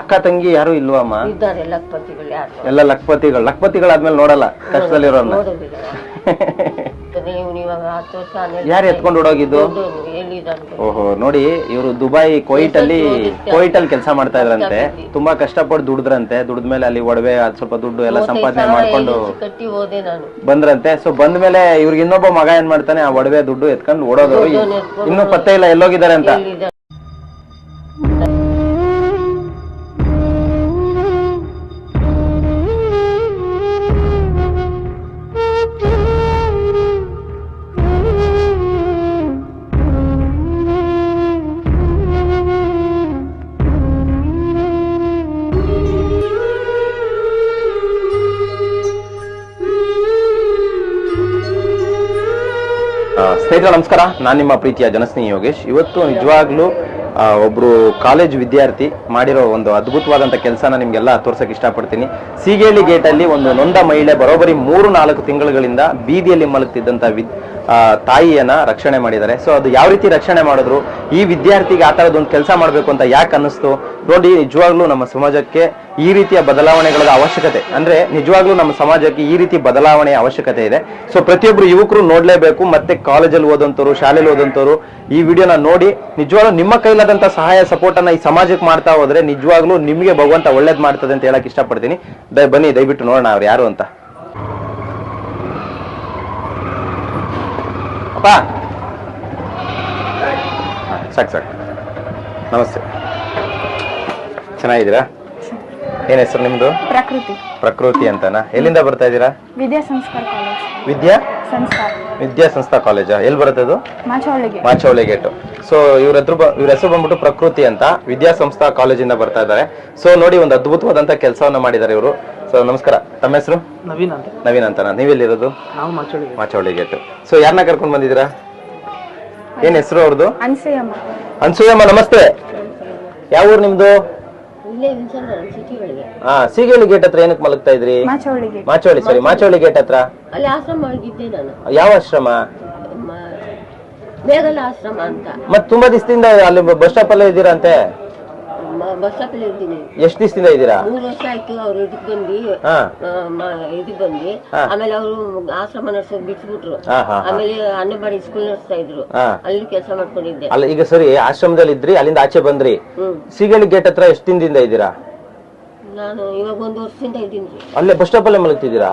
ಅಕ್ಕ ತಂಗಿ ಯಾರು ಇಲ್ವಮ್ಮ ಇದ್ದಾರೆ ಲಕ್ಪತಿಗಳು ಯಾರು? ಎಲ್ಲ ಲಕ್ಪತಿಗಳು. ಲಕ್ಪತಿಗಳಾದ್ಮೇಲೆ ನೋಡಲ್ಲ ಕಷ್ಟದಲ್ಲಿರೋರ್ನ. ಯಾರು ಎತ್ಕೊಂಡು ಓಡೋಗಿದ್ದು? ಓಹೋ ನೋಡಿ ಇವರು ದುಬೈ ಕೊಯಿಟ್ ಅಲ್ಲಿ ಕೊಯಿಟ್ ಅಲ್ಲಿ ಕೆಲಸ ಮಾಡ್ತಾ ಇದ್ರಂತೆ. ತುಂಬಾ ಕಷ್ಟಪಟ್ಟು ದುಡಿದ್ರಂತೆ. ದುಡಿದ್ಮೇಲೆ ಅಲ್ಲಿ ಒಡವೆ ಅದ್ ಸ್ವಲ್ಪ ದುಡ್ಡು ಎಲ್ಲ ಸಂಪಾದನೆ ಮಾಡ್ಕೊಂಡು ಬಂದ್ರಂತೆ. ಸೊ ಬಂದ್ಮೇಲೆ ಇವ್ರಿಗೆ ಇನ್ನೊಬ್ಬ ಮಗ ಏನ್ ಮಾಡ್ತಾನೆ? ಆ ಒಡವೆ ದುಡ್ಡು ಎತ್ಕೊಂಡು ಓಡೋದು ಇನ್ನೂ ಪತ್ತೆ ಇಲ್ಲ ಎಲ್ಲೋಗಿದ್ದಾರೆ ಅಂತ. ಸ್ನೇಹಿತರೆ ನಮಸ್ಕಾರ. ನಾನು ನಿಮ್ಮ ಪ್ರೀತಿಯ ಜನಸ್ನೇಹಿ ಯೋಗೇಶ್. ಇವತ್ತು ನಿಜವಾಗ್ಲೂ ಒಬ್ರು ಕಾಲೇಜ್ ವಿದ್ಯಾರ್ಥಿ ಮಾಡಿರೋ ಒಂದು ಅದ್ಭುತವಾದಂತ ಕೆಲಸನ ನಿಮ್ಗೆಲ್ಲ ತೋರ್ಸಕ್ ಇಷ್ಟಪಡ್ತೀನಿ. ಸಿಗೇಳಿ ಗೇಟ್ ಅಲ್ಲಿ ಒಂದು ನೊಂದ ಮಹಿಳೆ ಬರೋಬರಿ ಮೂರು ನಾಲ್ಕು ತಿಂಗಳುಗಳಿಂದ ಬೀದಿಯಲ್ಲಿ ಆ, ತಾಯಿಯನ್ನ ರಕ್ಷಣೆ ಮಾಡಿದ್ದಾರೆ. ಸೊ ಅದು ಯಾವ ರೀತಿ ರಕ್ಷಣೆ ಮಾಡಿದ್ರು? ಈ ವಿದ್ಯಾರ್ಥಿಗೆ ಆ ಒಂದು ಕೆಲಸ ಮಾಡಬೇಕು ಅಂತ ಯಾಕೆ ಅನ್ನಿಸ್ತು? ನೋಡಿ, ನಿಜವಾಗ್ಲೂ ನಮ್ಮ ಸಮಾಜಕ್ಕೆ ಈ ರೀತಿಯ ಬದಲಾವಣೆಗಳ ಅವಶ್ಯಕತೆ. ಅಂದ್ರೆ, ನಿಜವಾಗ್ಲೂ ನಮ್ಮ ಸಮಾಜಕ್ಕೆ ಈ ರೀತಿ ಬದಲಾವಣೆಯ ಅವಶ್ಯಕತೆ ಇದೆ. ಸೊ ಪ್ರತಿಯೊಬ್ರು ಯುವಕರು ನೋಡ್ಲೇಬೇಕು. ಮತ್ತೆ ಕಾಲೇಜಲ್ಲಿ ಓದಂತವ್ರು ಶಾಲೆಯಲ್ಲಿ ಓದಂತವ್ರು ಈ ವಿಡಿಯೋನ ನೋಡಿ. ನಿಜವಾಗ್ಲೂ ನಿಮ್ಮ ಕೈಲಾದಂತ ಸಹಾಯ ಸಪೋರ್ಟ್ ಅನ್ನ ಈ ಸಮಾಜಕ್ಕೆ ಮಾಡ್ತಾ ಹೋದ್ರೆ ನಿಜವಾಗ್ಲೂ ನಿಮಗೆ ಭಗವಂತ ಒಳ್ಳೇದ್ ಮಾಡ್ತದೆ ಅಂತ ಹೇಳಕ್ ಇಷ್ಟಪಡ್ತೀನಿ. ಬನ್ನಿ, ದಯವಿಟ್ಟು ನೋಡೋಣ ಅವ್ರು ಯಾರು ಅಂತ. ಅಪ್ಪ ಸಾಕು ಸಾಕು. ನಮಸ್ತೆ. ಚೆನ್ನಾಗಿದ್ದೀರಾ? ಏನ್ ಹೆಸರು ನಿಮ್ದು? ಪ್ರಕೃತಿ. ಪ್ರಕೃತಿ ಅಂತನಾ? ಎಲ್ಲಿಂದ ಬರ್ತಾ ಇದ್ದೀರಾ? ವಿದ್ಯಾ ಸಂಸ್ಕಾರ ಕಾಲೇಜ್. ವಿದ್ಯಾ? ಸಂಸ್ಕಾರ. ವಿದ್ಯಾ ಸಂಸ್ಥಾ ಕಾಲೇಜಾ ಎಲ್ಲಿ ಬರುತ್ತೆ ಅದು? ಮಾಚವಳ್ಳಿಗೆ ಮಾಚವಳ್ಳಿ ಗೇಟು ಸೊ ಇವ್ರ ಹತ್ರ ಇವ್ರ ಹೆಸರು ಬಂದ್ಬಿಟ್ಟು ಪ್ರಕೃತಿ ಅಂತ ವಿದ್ಯಾ ಸಂಸ್ಥಾ ಕಾಲೇಜಿಂದ ಬರ್ತಾ ಇದ್ದಾರೆ. ಸೊ ನೋಡಿ ಒಂದು ಅದ್ಭುತವಾದಂತ ಕೆಲಸವನ್ನ ಮಾಡಿದ್ದಾರೆ ಇವರು. ಸೊ ನಮಸ್ಕಾರ. ತಮ್ಮ ಹೆಸರು? ನವೀನ್ ಅಂತ. ನವೀನ್ ಅಂತನಾ? ನೀವೆಲ್ಲಿರೋದು? ನಾವು ಮಚ್ಚಳಿಗೆ ಮಾಚವಳ್ಳಿ ಗೇಟು ಸೊ ಯಾರನ್ನ ಕರ್ಕೊಂಡ್ ಬಂದಿದ್ದೀರಾ? ಏನ್ ಹೆಸರು ಅವ್ರದ್ದು ಅನ್ಸೂಯಮ್ಮ. ಅನ್ಸೂಯಮ್ಮ ನಮಸ್ತೆ. ಯಾವ ಊರು ನಿಮ್ದು ಇಲ್ಲೇ ವಿನ್ಸನ್ ಸಿಟಿ ಒಳಗೆ ಹಾ ಸೀಗೇಳಿ ಗೇಟ್ ಹತ್ರ ಏನಕ್ಕೆ ಮಲಗ್ತಾ ಇದ್ರಿ? ಮಾಚೋಳಿ ಮಾಚವಳ್ಳಿ ಮಾಚೋಳಿ ಮಾಚವಳ್ಳಿ ಗೇಟ್ ಹತ್ರ? ಅಲ್ಲಿ ಆಶ್ರಮ ನಾನು. ಯಾವ ಆಶ್ರಮ? ಮೇಘಲ ಆಶ್ರಮ ಅಂತ. ಮತ್ ತುಂಬಾ ದಿವಸದಿಂದ ಅಲ್ಲಿ ಬಸ್ ಸ್ಟಾಪ್ ಅಲ್ಲೇ ಇದ್ದೀರಾ ಅಂತೆ? ಬಸ್ ಸ್ಟಾಪ್ ಅಲ್ಲಿ ಇರ್ತೀನಿ. ಎಷ್ಟ್ ದಿವಸದಿಂದ ಇದ್ದೀರಾ? ಮೂರು ವರ್ಷ ಆಯ್ತು ಅವ್ರು ಇದಕ್ ಬಂದು ಹಾ. ಇದಕ್ ಬಂದು. ಆಮೇಲೆ ಅವರು ಆಶ್ರಮ ನಡ್ಸೋದ್ ಬಿಟ್ಬಿಟ್ರು. ಹಾ ಹಾ ಆಮೇಲೆ ಅನ್ನಬಾಡಿ ಸ್ಕೂಲ್ ನಡೆಸ್ತಾ ಇದ್ರು. ಹಾ. ಅಲ್ಲಿ ಕೆಲಸ ಮಾಡ್ಕೊಂಡಿದ್ದೆ. ಅಲ್ಲ ಈಗ ಸರಿ ಆಶ್ರಮದಲ್ಲಿ ಇದ್ರಿ ಅಲ್ಲಿಂದ ಆಚೆ ಬಂದ್ರಿ. ಹ್ಮ್. ಸೀಗಳಿ ಗೇಟ್ ಹತ್ರ ಎಷ್ಟು ದಿನದಿಂದ ಇದ್ದೀರಾ? ನಾನು ಇವಾಗ ಒಂದು ವರ್ಷದಿಂದ ಇದ್ದೀನಿ. ಅಲ್ಲೇ ಬಸ್ ಸ್ಟಾಪ್ ಅಲ್ಲೇ ಮಲಗ್ತಿದ್ದೀರಾ?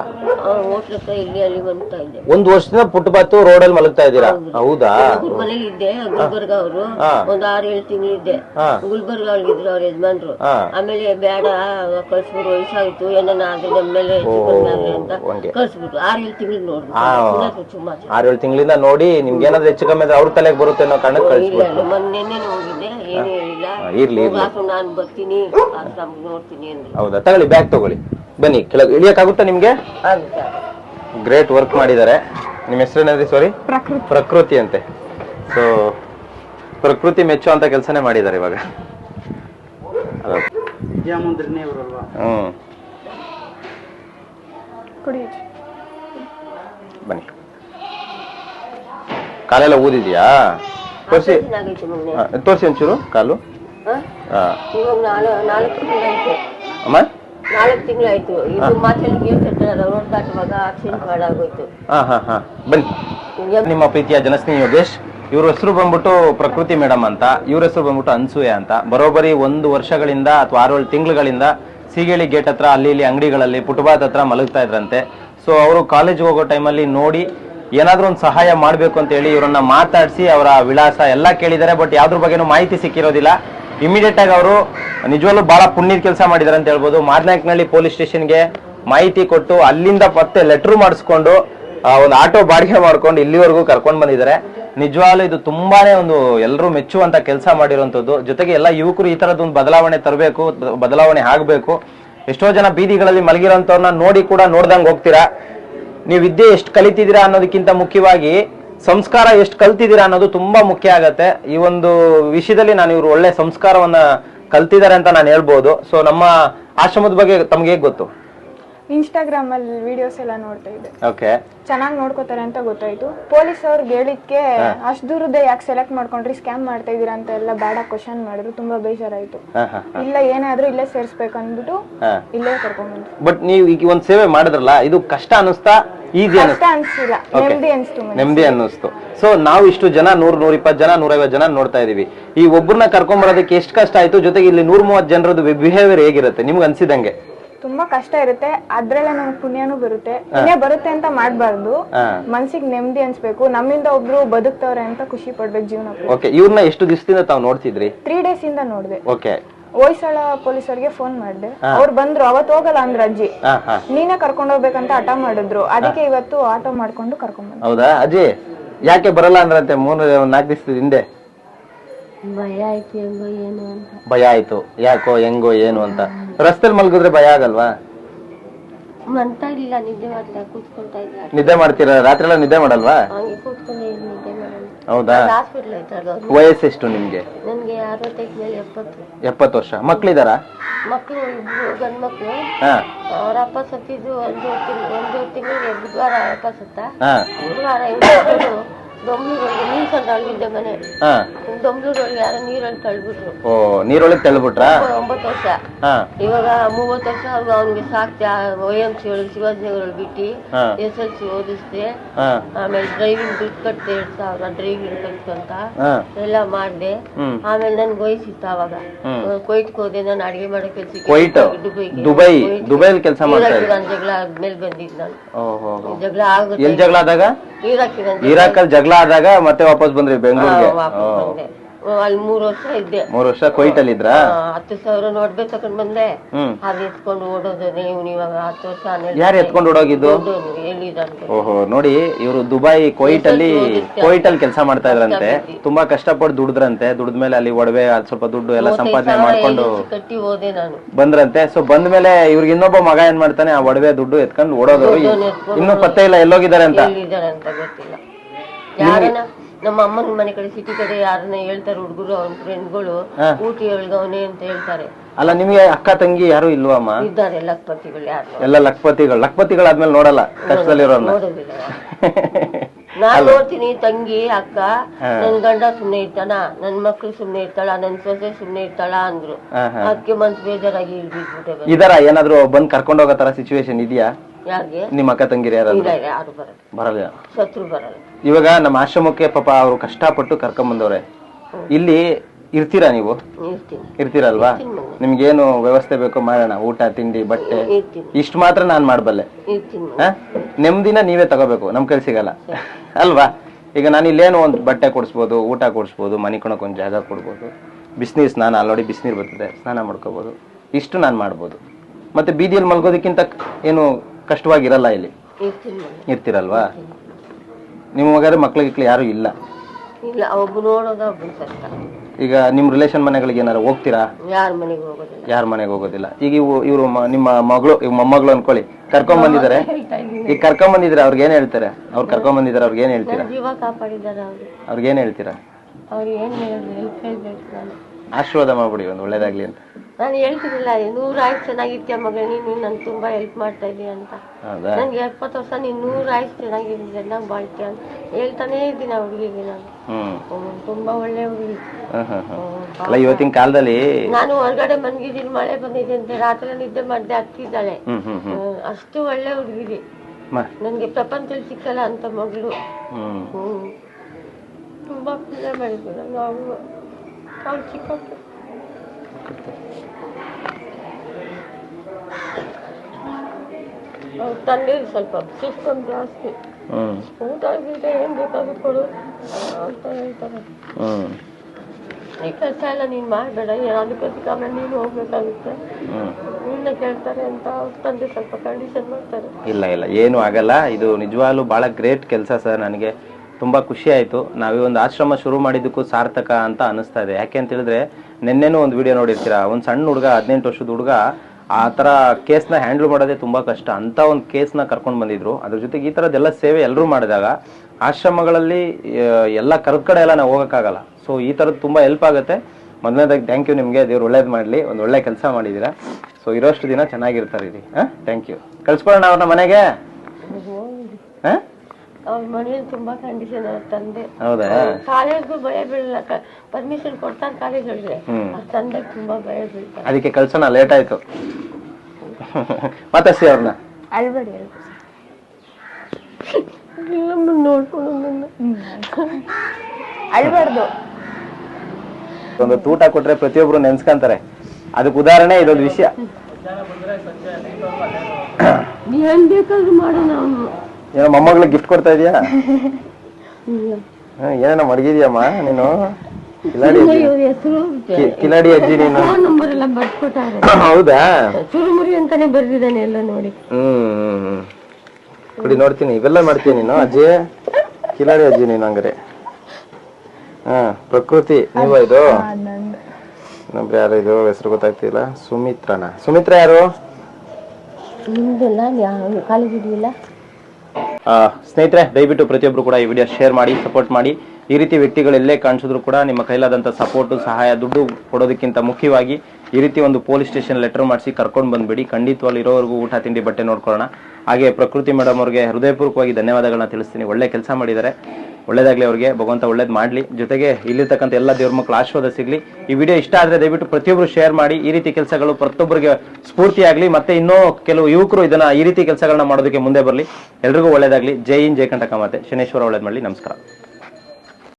ಹೋಟ್ಲ್ ಹತ್ರ ಇಲ್ಲಿ ಅಲ್ಲಿ ಬಂತಾ ಇದ್ದೆ. ಒಂದ್ ವರ್ಷದಿಂದ ಫುಟ್ಪಾತ್ ರೋಡ್ ಅಲ್ಲಿ ಮಲಗ್ತಾ ಇದ್ದೀರಾ? ಹೌದಾ. ಮನೇಲಿ ಇದ್ದೆ ಗುಲ್ಬರ್ಗ ಅವರು. ಹಾ. ಒಂದ್ ಆರು ಏಳು ತಿಂಗಳಿದ್ದೆ ಹಾ. ಗುಲ್ಬರ್ಗ ಇದ್ರು ಅವ್ರ ಯಜಮಾನ್ರು. ಹಾ. ಆಮೇಲೆ ಬೇಡ ಕಳ್ಸ್ಬಿಡು ವಯಸ್ಸಾಗಿತ್ತು ಏನಾನ ಆದ್ರೆ ನಮ್ಮ ಮೇಲೆ ಹೆಚ್ಚು ಕಡಿಮೆ ಆದ್ರೆ ಅಂತ ಹಂಗೆ. ಕಳ್ಸ್ಬಿಟ್ಟು ಆರು ಏಳು ತಿಂಗಳು ನೋಡಿ ಆ. ಸುಮ್ನೆ ಸುಮಾರು ಆರೇಳು ತಿಂಗಳಿಂದ ನೋಡಿ ನಿಮ್ಗೆ ಏನಾದ್ರು ಹೆಚ್ಚು ಕಮ್ಮಿ ಆದ್ರೆ ಅವ್ರ ತಲೆಗೆ ಬರುತ್ತೆ ಅನ್ನೋ ಕಾರಣಕ್ಕೆ ಇಲ್ಲ ಕಳಿಸ್ಬಿಟ್ಟು ಮೊನ್ನೆ ಹೋಗಿದ್ದೆ ಏನು ಇರ್ಲಿ ಇರ್ಲಿ. ನಾನು ಬರ್ತೀನಿ. ಆಶ್ರಮ ನೋಡ್ತೀನಿ ಅಂದ್ರೆ. ಹೌದಾ? ತಗೊಳ್ಳಿ ಬ್ಯಾಗ್ ತಗೊಳ್ಳಿ. ಬನ್ನಿ ಕೆಳಗೆ ಇಳಿಯಕ್ಕಾಗುತ್ತಾ ನಿಮ್ಗೆ? ಗ್ರೇಟ್ ವರ್ಕ್ ಮಾಡಿದ್ದಾರೆ. ನಿಮ್ಮ ಹೆಸರೇನಾದ್ರಿ ಸಾರಿ ಪ್ರಕೃತಿ. ಪ್ರಕೃತಿ ಅಂತೆ. ಸೊ ಪ್ರಕೃತಿ ಮೆಚ್ಚು ಅಂತ ಕೆಲಸನೇ ಮಾಡಿದ್ದಾರೆ ಇವಾಗ. ಹ್ಮ್ ಬನ್ನಿ. ಕಾಲೆಲ್ಲ ಊದಿದ್ಯಾ? ತೋರಿಸಿ. ತೋರಿಸಿ ಒಂಚೂರು ಕಾಲು. ಹಾ? ಹಾ. ಇವಾಗ ನಾಲ್ಕು ನಾಲ್ಕು ತಿಂಗಳಾಯ್ತು. ಅಮ್ಮ? ನಾಲ್ಕು ತಿಂಗಳಾಯ್ತು. ಇದು ಮಾತಲ್ಲಿ ಕೇಳ್ತಿರ್ತಾರೆ ರೋಡ್ ದಾಟುವಾಗ ಆಕ್ಸಿಡೆಂಟ್ ಮಾಡಾಗೋಯ್ತು. ಹಾ ಹಾ ಹಾ. ಬನ್ನಿ. ನಿಮ್ಮ ಪ್ರೀತಿಯ ಜನಸ್ನೇಹಿ ಯೋಗೇಶ್ ಇವ್ರ ಹೆಸರು ಬಂದ್ಬಿಟ್ಟು ಪ್ರಕೃತಿ ಮೇಡಮ್ ಅಂತ ಇವ್ರ ಹೆಸರು ಬಂದ್ಬಿಟ್ಟು ಅನ್ಸೂಯ ಅಂತ. ಬರೋಬರಿ ಒಂದು ವರ್ಷಗಳಿಂದ ಅಥವಾ ಆರೇಳು ತಿಂಗಳುಗಳಿಂದ ಸೀಗೇಳಿ ಗೇಟ್ ಹತ್ರ ಅಲ್ಲಿ ಇಲ್ಲಿ ಅಂಗಡಿಗಳಲ್ಲಿ ಪುಟ್ಬಾತ್ ಹತ್ರ ಮಲಗ್ತಾ ಇದ್ರಂತೆ. ಸೊ ಅವರು ಕಾಲೇಜ್ ಹೋಗೋ ಟೈಮಲ್ಲಿ ನೋಡಿ ಏನಾದ್ರೂ ಒಂದು ಸಹಾಯ ಮಾಡಬೇಕು ಅಂತ ಹೇಳಿ ಇವರನ್ನ ಮಾತಾಡಿಸಿ ಅವರ ವಿಳಾಸ ಎಲ್ಲ ಕೇಳಿದ್ದಾರೆ ಬಟ್ ಯಾವ್ದ್ರ ಬಗ್ಗೆನೂ ಮಾಹಿತಿ ಸಿಕ್ಕಿರೋದಿಲ್ಲ. ಇಮಿಡಿಯೇಟ್ ಆಗಿ ಅವರು ನಿಜವಲ್ಲೂ ಬಹಳ ಪುಣ್ಯದ ಕೆಲಸ ಮಾಡಿದ್ದಾರೆ ಅಂತ ಹೇಳ್ಬೋದು. ಮಾರ್ನಾಯಕ್ನಹಳ್ಳಿ ಪೊಲೀಸ್ ಸ್ಟೇಷನ್ಗೆ ಮಾಹಿತಿ ಕೊಟ್ಟು ಅಲ್ಲಿಂದ ಮತ್ತೆ ಲೆಟರ್ ಮಾಡಿಸ್ಕೊಂಡು ಒಂದು ಆಟೋ ಬಾಡಿಗೆ ಮಾಡ್ಕೊಂಡು ಇಲ್ಲಿವರೆಗೂ ಕರ್ಕೊಂಡು ಬಂದಿದ್ದಾರೆ. ನಿಜವಾಗ್ಲೂ ಇದು ತುಂಬಾನೇ ಒಂದು ಎಲ್ಲರೂ ಮೆಚ್ಚುವಂತ ಕೆಲಸ ಮಾಡಿರುವಂತದ್ದು ಜೊತೆಗೆ ಎಲ್ಲ ಯುವಕರು ಈ ತರದ ಒಂದು ಬದಲಾವಣೆ ತರಬೇಕು, ಬದಲಾವಣೆ ಆಗಬೇಕು. ಎಷ್ಟೋ ಜನ ಬೀದಿಗಳಲ್ಲಿ ಮಲಗಿರೋಂಥವ್ರನ್ನ ನೋಡಿ ಕೂಡ ನೋಡ್ದಂಗೆ ಹೋಗ್ತೀರಾ? ನೀವು ವಿದ್ಯೆ ಎಷ್ಟು ಕಲಿತಿದ್ದೀರಾ ಅನ್ನೋದಕ್ಕಿಂತ ಮುಖ್ಯವಾಗಿ ಸಂಸ್ಕಾರ ಎಷ್ಟು ಕಲ್ತಿದ್ದೀರಾ ಅನ್ನೋದು ತುಂಬಾ ಮುಖ್ಯ ಆಗತ್ತೆ. ಈ ಒಂದು ವಿಷಯದಲ್ಲಿ ನಾನು ಇವರು ಒಳ್ಳೆ ಸಂಸ್ಕಾರವನ್ನ ಕಲ್ತಿದ್ದಾರೆ ಅಂತ ನಾನು ಹೇಳ್ಬೋದು. ಸೊ ನಮ್ಮ ಆಶ್ರಮದ ಬಗ್ಗೆ ತಮ್ಗೆ ಗೊತ್ತು. ಇನ್ಸ್ಟಾಗ್ರಾಮ್ ಅಲ್ಲಿ ವಿಡಿಯೋಸ್ ಎಲ್ಲ ನೋಡ್ತಾ ಇದ್ದೆ. ಓಕೆ ಚೆನ್ನಾಗಿ ನೋಡ್ಕೋತಾರೆ ಅಂತ ಗೊತ್ತಾಯ್ತು. ಪೊಲೀಸ್ ಅವ್ರಿಗೆ ಹೇಳಿಕ್ಕೆ ಅಷ್ಟು ದೂರದ ಯಾಕೆ ಸೆಲೆಕ್ಟ್ ಮಾಡ್ಕೊಂಡ್ರಿ ಸ್ಕ್ಯಾಮ್ ಮಾಡ್ತಾ ಇದೀರಾ ಅಂತ ಎಲ್ಲ ಬೇಡ ಕ್ವಶನ್ ಮಾಡಿದ್ರು ತುಂಬಾ ಬೇಜಾರಾಯ್ತು. ಇಲ್ಲ ಏನಾದ್ರೂ ಇಲ್ಲೇ ಸೇರ್ಸ್ಬೇಕು ಅಂದ್ಬಿಟ್ಟು ಇಲ್ಲೇ ಕರ್ಕೊಂಡ್ಬಂದ್ರು ಬಟ್ ನೀವು ಈಗ ಒಂದ್ ಸೇವೆ ಮಾಡಿದ್ರಲ್ಲ ಇದು ಕಷ್ಟ ಅನಿಸ್ತಾ ಈಸಿ ಕಷ್ಟ ಅನಿಸ್ತಾ ಅನ್ಸಿಲ್ಲ. ನೆಮ್ಮದಿ ಅನ್ಸ್ತು ನೆಮ್ಮದಿ ಅನ್ನಿಸ್ತು. ಸೊ ನಾವು ಇಷ್ಟು ಜನ ನೂರ್ ನೂರ ಇಪ್ಪತ್ತು ಜನ ನೂರೈವತ್ತು ಜನ ನೋಡ್ತಾ ಇದೀವಿ. ಈ ಒಬ್ಬರನ್ನ ಕರ್ಕೊಂಡ್ ಬರೋದಕ್ಕೆ ಎಷ್ಟು ಕಷ್ಟ ಆಯ್ತು? ಜೊತೆಗೆ ಇಲ್ಲಿ ನೂರ್ ಮೂವತ್ತು ಜನರದ್ದು ಬಿಹೇವಿಯರ್ ಹೇಗಿರುತ್ತೆ? ನಿಮ್ಗೆ ಅನ್ಸಿದಂಗೆ. ತುಂಬಾ ಕಷ್ಟ ಇರುತ್ತೆ. ಅದ್ರಲ್ಲೇ ನಮ್ಗೆ ಪುಣ್ಯನೂ ಬರುತ್ತೆ. ಪುಣ್ಯ ಬರುತ್ತೆ ಅಂತ ಮಾಡ್ಬಾರ್ದು. ಮನ್ಸಿಗೆ ನೆಮ್ಮದಿ ಅನ್ಸ್ಬೇಕು. ನಮ್ಮಿಂದ ಒಬ್ರು ಬದುಕ್ತವ್ರೆ ಅಂತ ಖುಷಿ ಪಡ್ಬೇಕು ಜೀವನ ಓಕೆ ಇವ್ರನ್ನ ಎಷ್ಟು ದಿವಸದಿಂದ ತಾವು ನೋಡ್ತಿದ್ರಿ? ತ್ರೀ ಡೇಸ್ ಇಂದ ನೋಡ್ದೆ. ಓಕೆ ಹೊಯ್ಸಳ ಪೊಲೀಸರಿಗೆ ಫೋನ್ ಮಾಡ್ದೆ. ಅವ್ರು ಬಂದ್ರು ಅವತ್ ಹೋಗಲ್ಲ ಅಂದ್ರ ಅಜ್ಜಿ. ನೀನೇ ಕರ್ಕೊಂಡ್ ಹೋಗ್ಬೇಕಂತ ಹಠ ಮಾಡಿದ್ರು. ಅದಕ್ಕೆ ಇವತ್ತು ಆಟೋ ಮಾಡ್ಕೊಂಡು ಕರ್ಕೊಂಡ್ ಬಂದ್ರು ಹೌದಾ? ಅಜ್ಜಿ ಯಾಕೆ ಬರಲ್ಲ ಅಂದ್ರಂತೆ ಮೂರು ನಾಲ್ಕು ದಿವಸದ ಹಿಂದೆ? ಭಯ ಆಯ್ತು ಹೆಂಗೋ ಏನು ಅಂತ. ಭಯ ಆಯ್ತು. ಯಾಕೋ ಹೆಂಗೋ ಏನು ಅಂತ. ರಸ್ತೆಲ್ ಮಲ್ಗಿದ್ರೆ ಭಯ ಆಗಲ್ವಾ? ಮಂತ ಇಲ್ಲ ನಿದ್ದೆ ಮಾಡ್ತಾ ಕೂತ್ಕೊಳ್ತಾ ಇದ್ದಾರೆ. ನಿದ್ದೆ ಮಾಡ್ತೀರಾ? ರಾತ್ರಿ ಎಲ್ಲ ನಿದ್ದೆ ಮಾಡಲ್ವಾ? ಹಂಗೆ ಕೂತ್ಕೊಂಡೆ ಇದ್ ನಿದ್ದೆ ಮಾಡೋದು ಹೌದಾ? ಹಾಸ್ಪಿಟ್ಲ್ ಐತಲ್ಲ ವಯಸ್ಸೆಷ್ಟು ನಿಮ್ಗೆ? ನನ್ಗೆ ಅರವತ್ತೈದು ಮೇಲೆ ಎಪ್ಪತ್ತು. ಎಪ್ಪತ್ತು ವರ್ಷ. ಮಕ್ಳಿದಾರ? ಮಕ್ಕಳು ಇಬ್ರು ಗಂಡ್ ಮಕ್ಳು. ಹಾ. ಅವ್ರ ಅಪ್ಪ ಸತ್ತಿದ್ದು ಒಂದು ತಿಂಗಳು ಒಂದು ತಿಂಗಳಿಗೆ ಬುಧವಾರ ಅಪ್ಪ ಸತ್ತ. ಇವ್ರು ದೊಂಬ್ಳೂರೊಳಗೆ ನೀರ್ ಕಂಡು ಅಳ್ಗಿದ್ದೆ ಮನೆ ಹಾ. ದೊಂಬ್ಳೂರೊಳಗೆ ಯಾರೋ ನೀರಲ್ಲಿ ತಳ್ಬಿಟ್ರು. ಓ ನೀರೊಳಗೆ ತಳ್ಬಿಟ್ರಾ? ಒಂಬತ್ತು ವರ್ಷ. ಹಾ. ಇವಾಗ ಮೂವತ್ತು ವರ್ಷ ಅವ್ರು ಅವ್ನಿಗೆ ಸಾಕ್ತೆ ವೈ ಎಂ ಸಿ ಒಳಗೆ ಶಿವಾಜಿನಗರಲ್ಲಿ ಬಿಟ್ಟು ಹಾ. ಎಸ್ ಎಲ್ ಸಿ ಓದಿಸ್ದೆ. ಹಾ. ಆಮೇಲೆ ಡ್ರೈವಿಂಗ್ ದುಡ್ಡು ಕಟ್ತೆ ಎರಡ್ ಸಾವಿರ ಡ್ರೈವಿಂಗ್ ಕಲ್ತ್ಕೊಂತ ಹಾ. ಎಲ್ಲ ಮಾಡ್ದೆ. ಹ್ಮ್. ಆಮೇಲೆ ನನ್ಗೆ ವಯಸ್ಸಿತ್ತು ಅವಾಗ. ಹ್ಮ್. ಕೊಯ್ಟ್ಗೆ ಹೋದೆ ನಾನು ಅಡಿಗೆ ಮಾಡೋ ಕೆಲ್ಸಕ್ಕೆ ಕೊಯ್ಟ್ ದುಬೈಗೆ ದುಬೈ ದುಬೈಲಿ ಕೆಲಸ ಮಾಡ್ತಾ ಇದ್ರಿ ಇರಾಕ್ ಜಗಳ ಆದ್ಮೇಲೆ ಬಂದಿದ್ದು ನಾನು. ಓಹೋ ಜಗಳ ಆಗುತ್ತೆ. ಎಲ್ ಜಗಳ ಆದಾಗ? ಇರಾಕ್ ಇರಾನ್ ಇರಾಕಲ್ಲಿ ಜಗಳ ಆದಾಗ ಮತ್ತೆ ವಾಪಸ್ ಬಂದ್ರಿ ಬೆಂಗಳೂರಿಗೆ? ವಾಪಸ್ ಬಂದೆ. ಅಲ್ಲಿ ಮೂರು ವರ್ಷ ಇದ್ದೆ. ಮೂರು ವರ್ಷ ಕೊಯ್ಟಲ್ಲಿ ಇದ್ರಾ ಆ, ಹತ್ತು ಸಾವಿರ ನೋಡ್ಬೇಕು ತಕೊಂಡ್ ಬಂದೆ. ಹ್ಮ್. ಅದು ಎತ್ಕೊಂಡು ಓಡೋದು ನೀವು ಇವಾಗ ಹತ್ತು ವರ್ಷ ಹನ್ನೆರಡು ಯಾರು ಎತ್ಕೊಂಡು ಓಡೋಗಿದ್ದು? ಓಹೋ ನೋಡಿ ಇವರು ದುಬೈ ಕೊಯ್ಟ್ ಅಲ್ಲಿ ಕೊಯ್ಟ್ ಅಲ್ಲಿ ಕೆಲಸ ಮಾಡ್ತಾ ಇದ್ರಂತೆ. ತುಂಬಾ ಕಷ್ಟಪಟ್ಟು ದುಡಿದ್ರಂತೆ. ದುಡಿದ್ಮೇಲೆ ಅಲ್ಲಿ ಒಡವೆ ಅದ್ ಸ್ವಲ್ಪ ದುಡ್ಡು ಎಲ್ಲ ಸಂಪಾದನೆ ಮಾಡ್ಕೊಂಡು ಕಟ್ಟಿ ಹೋದೆ ನಾನು. ಬಂದ್ರಂತೆ. ಸೊ ಬಂದ್ಮೇಲೆ ಇವ್ರಿಗೆ ಇನ್ನೊಬ್ಬ ಮಗ ಏನ್ ಮಾಡ್ತಾನೆ? ಆ ಒಡವೆ ದುಡ್ಡು ಎತ್ಕೊಂಡು ಓಡೋದು ಇನ್ನೂ ಪತ್ತೆ ಇಲ್ಲ ಎಲ್ಲೋಗಿದ್ದಾರೆ ಅಂತ. ಎಲ್ಲಿದ್ದಾರೆ ಅಂತ ಗೊತ್ತಿಲ್ಲ. ಯಾರನ್ನ? ನಮ್ಮ ಅಮ್ಮನ ಮನೆ ಕಡೆ ಸಿಟಿ ಕಡೆ ಯಾರನ್ನ ಹೇಳ್ತಾರೆ ಹುಡುಗರು ಅವ್ನ ಫ್ರೆಂಡ್ಗಳು. ಊಟಿ ಹೇಳ್ದವನೇ ಅಂತ ಹೇಳ್ತಾರೆ. ಅಲ್ಲ ನಿಮಗೆ ಅಕ್ಕ ತಂಗಿ ಯಾರು ಇಲ್ವಾ ಅಮ್ಮ? ಇದ್ದಾರೆ ಲಕ್ಪತಿಗಳು ಯಾರು ಎಲ್ಲ ಲಕ್ಪತಿಗಳು. ಲಕ್ಪತಿಗಳಾದ್ಮೇಲೆ ನೋಡಲ್ಲ ಕಷ್ಟದಲ್ಲಿರೋರ್ನ. ನೋಡೋದಿಲ್ಲ. ನಾನ್ ನೋಡ್ತೀನಿ ತಂಗಿ ಅಕ್ಕ ನನ್ ಗಂಡ ಸುಮ್ನೆ ಇರ್ತಾನ ನನ್ ಮಕ್ಳು ಸುಮ್ನೆ ಇರ್ತಾಳ ನನ್ ಸೊಸೆ ಸುಮ್ನೆ ಇರ್ತಾಳ ಅಂದ್ರು. ಅದಕ್ಕೆ ಮನ್ಸು ಬೇಜಾರಾಗಿ ಇದಾರ ಇದರ ಏನಾದ್ರು ಬಂದ್ ಕರ್ಕೊಂಡೋಗೋ ತರ ಸಿಚುವೇಶನ್ ಇದೆಯಾ? ಯಾರಿಗೆ? ನಿಮ್ಮ ಅಕ್ಕ ತಂಗಿರಿ ಇಲ್ಲ ಯಾರು ಬರಲ್ಲ. ಬರಲ್ಲ ಶತ್ರು ಬರಲ್ಲ. ಇವಾಗ ನಮ್ಮ ಆಶ್ರಮಕ್ಕೆ ಪಾಪ ಅವರು ಕಷ್ಟಪಟ್ಟು ಕರ್ಕೊಂಡ್ ಬಂದವ್ರೆ. ಇಲ್ಲಿ ಇರ್ತೀರಾ ನೀವು? ಇರ್ತೀನಿ. ಇರ್ತೀರಲ್ವಾ? ನಿಮ್ಗೇನು ವ್ಯವಸ್ಥೆ ಬೇಕೋ ಮಾಡೋಣ ಊಟ ತಿಂಡಿ ಬಟ್ಟೆ. ಇರ್ತೀನಿ. ಇಷ್ಟು ಮಾತ್ರ ನಾನು ಮಾಡಬಲ್ಲೆ. ಇರ್ತೀನಿ ಹ? ನೆಮ್ಮದಿನ ನೀವೇ ತಗೋಬೇಕು ನಮ್ ಕೈ ಸಿಗಲ್ಲ ಅಲ್ವಾ? ಈಗ ನಾನು ಇಲ್ಲೇನು ಒಂದು ಬಟ್ಟೆ ಕೊಡಿಸ್ಬೋದು ಊಟ ಕೊಡಿಸ್ಬೋದು ಮನೆ ಕೊಣಕ್ ಒಂದು ಜಾಗ ಕೊಡ್ಬೋದು. ಬಿಸಿನೀರು ಸ್ನಾನ ಆಲ್ರೆಡಿ ಬಿಸಿನೀರು ಬರ್ತದೆ ಸ್ನಾನ ಮಾಡ್ಕೋಬೋದು. ಇಷ್ಟು ನಾನು ಮಾಡ್ಬೋದು. ಮತ್ತೆ ಬೀದಿಯಲ್ಲಿ ಮಲ್ಗೋದಕ್ಕಿಂತ ಏನು ಕಷ್ಟವಾಗಿರಲ್ಲ ಇಲ್ಲಿ. ಇರ್ತಿರಲ್ವಾ? ನಿಮ್ಮ ಮಗರ ಮಕ್ಳು ಗಿಕ್ಳು ಯಾರು ಇಲ್ಲ? ಇಲ್ಲ ಒಬ್ಬ ನೋಡೋದ ಒಬ್ಬನ ಕಷ್ಟ. ಈಗ ನಿಮ್ಮ ರಿಲೇಷನ್ ಮನೆಗಳಿಗೆ ಏನಾರು ಹೋಗ್ತೀರಾ? ಯಾರ ಮನೆಗೆ ಹೋಗೋದಿಲ್ಲ. ಯಾರ ಮನೆಗೆ ಹೋಗೋದಿಲ್ಲ. ಈಗ ಇವು ಇವರು ನಿಮ್ಮ ಮಗಳು ಇವ್ ಮೊಮ್ಮಗಳು ಅನ್ಕೊಳ್ಳಿ. ಕರ್ಕೊಂಡ್ ಬಂದಿದ್ದಾರೆ? ಈಗ ಕರ್ಕೊಂಡ್ ಬಂದಿದ್ರೆ ಅವ್ರಿಗೆ ಏನ್ ಹೇಳ್ತಾರೆ? ಅವ್ರು ಕರ್ಕೊಂಡ್ ಬಂದಿದ್ದಾರೆ ಅವ್ರಿಗೆ ಏನ್ ಹೇಳ್ತೀರಾ? ಜೀವ ಅವ್ರಿಗೆ ಏನ್ ಹೇಳ್ತೀರಾ? ಏನ್ ಹೇಳ್ಬೇಕು ಆಶೀರ್ವಾದ ಮಾಡ್ಬಿಡಿ ಒಂದು ಒಳ್ಳೇದಾಗ್ಲಿ ಅಂತ. ನಾನು ಹೇಳ್ತಿರ್ಲಿಲ್ಲ ನೂರಾಯ್ತು ಚೆನ್ನಾಗಿರ್ತೀಯ ಮಗ ನೀನು ನನ್ ತುಂಬಾ ಹೆಲ್ಪ್ ಮಾಡ್ತಾ ಇದೀಯ ಅಂತ. ಹೌದಾ? ನನ್ಗೆ ಎಪ್ಪತ್ತು ವರ್ಷ ನೀನ್ ನೂರಾಯ್ತು ಚೆನ್ನಾಗಿದ್ದೀನಿ ಚೆನ್ನಾಗಿ ಬಾಳ್ತೀಯ ಅಂತ ಹೇಳ್ತಾನೇ ಇದ್ದೀನಿ ಆ ಹುಡುಗಿಗೆ ನಾನು. ಹ್ಮ್. ತುಂಬಾ ಒಳ್ಳೆ ಹುಡುಗಿ. ಹ್ಮ್ ಹ್ಮ್ ಹ್ಮ್. ಅಲ್ಲ ಇವತ್ತಿನ ಕಾಲದಲ್ಲಿ ನಾನು ಹೊರಗಡೆ ಮನ್ಗಿದ್ದೀನಿ ಮಳೆ ಬಂದಿದೆ ಅಂತ ರಾತ್ರಿ ನಿದ್ದೆ ಮಾಡ್ದೆ ಹತ್ತಿದ್ದಾಳೆ. ಹ್ಮ್ ಹ್ಮ್ ಹ್ಮ್. ಹ್ಮ್, ಅಷ್ಟು ಒಳ್ಳೆ ಹುಡುಗಿರಿ ಮ- ನನ್ಗೆ ಪ್ರಪಂಚದಲ್ಲಿ ಸಿಕ್ಕಲ್ಲ ಅಂತ ಮಗಳು. ಹ್ಮ್. ಹ್ಮ್. ತುಂಬಾ ಪೂಜೆ ಮಾಡಿದ್ರು ನಾನು ಅವಳು ಅವ್ಳು ಚಿಕ್ಕ ಮಕ್ಳು. ಅವ್ಳ ತಂದೆ ಸ್ವಲ್ಪ ಸಿಸ್ಟಮ್ ಜಾಸ್ತಿ. ಊಟ ಗೀಟ ಏನ್ ಬೇಕಾದ್ರೂ ಕೊಡು. ಅಂತ ಹೇಳ್ತಾರೆ. ಈ ಕೆಲಸ ಎಲ್ಲ ನೀನ್ ಮಾಡಬೇಡ. ಅದಕ್ಕೋಸ್ಕರ ಆಮೇಲೆ ನೀನು ಹೋಗ್ಬೇಕಾಗುತ್ತೆ. ನಿನ್ನ ಕೇಳ್ತಾರೆ ಅಂತ ಅವ್ರ ತಂದೆ ಸ್ವಲ್ಪ ಕಂಡೀಷನ್ ಮಾಡ್ತಾರೆ. ಇಲ್ಲ ಇಲ್ಲ. ಏನು ಆಗಲ್ಲ. ಇದು ನಿಜವಾಗ್ಲೂ ಬಹಳ ಗ್ರೇಟ್ ಕೆಲಸ ಸರ್ ನನಗೆ. ತುಂಬಾ ಖುಷಿ ಆಯ್ತು. ನಾವೇ ಒಂದು ಆಶ್ರಮ ಶುರು ಮಾಡಿದ್ದಕ್ಕೂ ಸಾರ್ಥಕ ಅಂತ ಅನಿಸ್ತಾ ಇದೆ. ಯಾಕೆ ಅಂತ ಹೇಳಿದ್ರೆ, ನಿನ್ನೆನೂ ಒಂದು ವಿಡಿಯೋ ನೋಡಿರ್ತೀರಾ? ಒಂದು ಸಣ್ಣ ಹುಡುಗ, ಹದಿನೆಂಟು ವರ್ಷದ ಹುಡುಗ, ಆ ಥರ ಕೇಸ್ನ ಹ್ಯಾಂಡಲ್ ಮಾಡೋದೇ ತುಂಬಾ ಕಷ್ಟ. ಅಂತ ಒಂದು ಕೇಸ್ನ ಕರ್ಕೊಂಡು ಬಂದಿದ್ರು. ಅದ್ರ ಜೊತೆಗೆ ಈ ಥರದ್ದೆಲ್ಲ ಸೇವೆ ಎಲ್ಲರೂ ಮಾಡಿದಾಗ, ಆಶ್ರಮಗಳಲ್ಲಿ ಎಲ್ಲ ಕರೆದ ಕಡೆ ಎಲ್ಲ ನಾವು ಹೋಗೋಕ್ಕಾಗಲ್ಲ. ಸೊ ಈ ಥರದ್ದು ತುಂಬಾ ಹೆಲ್ಪ್ ಆಗುತ್ತೆ. ಮೊದಲನೇದಾಗಿ ಥ್ಯಾಂಕ್ ಯು ನಿಮಗೆ. ದೇವ್ರು ಒಳ್ಳೇದು ಮಾಡಲಿ. ಒಂದು ಒಳ್ಳೆ ಕೆಲಸ ಮಾಡಿದ್ದೀರಾ ಸೊ ಇರೋಷ್ಟು ದಿನ ಚೆನ್ನಾಗಿರ್ತಾರೆ ಇಲ್ಲಿ. ಹಾಂ? ಥ್ಯಾಂಕ್ ಯು ಕಳ್ಸ್ಕೊಳ್ಳೋಣ ಅವ್ರನ್ನ ಮನೆಗೆ. ಹಾಂ? ಅವ್ರ ಮನೇಲಿ ತುಂಬಾ ಕಂಡೀಷನ್ ಅವ್ರ ತಂದೆ. ಹೌದಾ? ಕಾಲೇಜ್ಗೂ ಭಯ ಬೀಳಲ್ಲ. ಪರ್ಮಿಷನ್ ಕೊಡ್ತಾರೆ ಕಾಲೇಜ್ಗಳಿಗೆ ಹ್ಮ್. ಅವ್ರ ತಂದೆ ತುಂಬಾ ಭಯ ಬೀಳ್ತಾರೆ. ಅದಕ್ಕೆ ಕಳ್ಸೋಣ ಲೇಟ್ ಆಯ್ತು. ಮತ್ತೆ ಅವ್ರನ್ನ? ಅಳ್ಬೇಡಿ ನೋಡ್ಕೊಂಡು ಅಳ್ಬಾರ್ದು. ಒಂದು ತೂಟ ಕೊಟ್ರೆ ಪ್ರತಿಯೊಬ್ರು ನೆನ್ಸ್ಕೊಂತಾರೆ. ಅದಕ್ಕೆ ಉದಾಹರಣೆ ಇದೊಂದು ವಿಷಯ. ಏನ್ ಬೇಕಾದ್ರೂ ಮಾಡೋಣ ಅವನು ಏನೋ ಮೊಮ್ಮಗಳಿಗೆ ಗಿಫ್ಟ್ ಕೊಡ್ತಾ ಇದೀಯಾ? ಏನೇನ ಮಡಗಿದ್ಯಮ್ಮ ನೀನು? ಕಿಲಾಡಿ ಅಜ್ಜಿ. ಕಿಲಾಡಿ ಅಜ್ಜಿ ನೀನು ಫೋನ್ ನಂಬರ್ ಎಲ್ಲ ಬರ್ಕೊಟ್ಟಾರೆ. ಹೌದಾ? ಚುರುಮುರಿ ಅಂತಾನೆ ಬರ್ದಿದ್ದಾನೆ ಎಲ್ಲ ನೋಡಿ. ಹ್ಮ್ ನೋಡಿ ನೋಡ್ತೀನಿ. ಇವೆಲ್ಲ ಮಾಡ್ತೀನಿ ನೀನು ಅಜ್ಜಿ? ಕಿಲಾಡಿ ಅಜ್ಜಿ ನೀನು ಹಂಗಾರೆ. ಹಾ ಪ್ರಕೃತಿ ನೀವ ಇದು? ನಂದು. ನಮ್ಗೆ ಯಾರು ಇದು ಹೆಸರು ಗೊತ್ತಾಗ್ತಿಲ್ಲ. ಸುಮಿತ್ರನ? ಸುಮಿತ್ರ ಯಾರು? ನಿಮ್ದೆಲ್ಲ ಕಾಲೇಜ್ ಇದೆಯಲ್ಲ? ಸ್ನೇಹಿತರೆ, ದಯವಿಟ್ಟು ಪ್ರತಿಯೊಬ್ಬರು ಕೂಡ ಈ ವಿಡಿಯೋ ಶೇರ್ ಮಾಡಿ ಸಪೋರ್ಟ್ ಮಾಡಿ. ಈ ರೀತಿ ವ್ಯಕ್ತಿಗಳು ಎಲ್ಲೇ ಕಾಣಿಸಿದ್ರು ಕೂಡ ನಿಮ್ಮ ಕೈಲಾದಂಥ ಸಪೋರ್ಟು ಸಹಾಯ, ದುಡ್ಡು ಕೊಡೋದಕ್ಕಿಂತ ಮುಖ್ಯವಾಗಿ ಈ ರೀತಿ ಒಂದು ಪೊಲೀಸ್ ಸ್ಟೇಷನ್ ಲೆಟರ್ ಮಾಡಿಸಿ ಕರ್ಕೊಂಡು ಬಂದ್ಬಿಡಿ. ಖಂಡಿತವಾಗಿ ಇರೋವರೆಗೂ ಊಟ, ತಿಂಡಿ, ಬಟ್ಟೆ ನೋಡ್ಕೊಳ್ಳೋಣ. ಹಾಗೆ ಪ್ರಕೃತಿ ಮೇಡಮ್ ಅವ್ರಿಗೆ ಹೃದಯಪೂರ್ವಕವಾಗಿ ಧನ್ಯವಾದಗಳನ್ನ ತಿಳಿಸ್ತೀನಿ. ಒಳ್ಳೆ ಕೆಲಸ ಮಾಡಿದ್ದಾರೆ. ಒಳ್ಳೇದಾಗ್ಲಿ ಅವ್ರಿಗೆ, ಭಗವಂತ ಒಳ್ಳೇದು ಮಾಡಲಿ. ಜೊತೆಗೆ ಇಲ್ಲಿರ್ತಕ್ಕಂಥ ಎಲ್ಲ ದೇವ್ರ ಮಕ್ಕಳು ಆಶೀರ್ವಾದ ಸಿಗ್ಲಿ. ಈ ವಿಡಿಯೋ ಇಷ್ಟ ಆದ್ರೆ ದಯವಿಟ್ಟು ಪ್ರತಿಯೊಬ್ಬರು ಶೇರ್ ಮಾಡಿ. ಈ ರೀತಿ ಕೆಲಸಗಳು ಪ್ರತಿಯೊಬ್ಬರಿಗೆ ಸ್ಫೂರ್ತಿಯಾಗ್ಲಿ ಮತ್ತೆ ಇನ್ನೂ ಕೆಲವು ಯುವಕರು ಇದನ್ನ ಈ ರೀತಿ ಕೆಲಸಗಳನ್ನ ಮಾಡೋದಕ್ಕೆ ಮುಂದೆ ಬರಲಿ. ಎಲ್ರಿಗೂ ಒಳ್ಳೇದಾಗ್ಲಿ. ಜೈ ಇನ್ ಜೈ ಕಂಟಕ ಮಾತೆ. ಶನೇಶ್ವರ ಒಳ್ಳೇದ್ ಮಾಡಲಿ. ನಮಸ್ಕಾರ.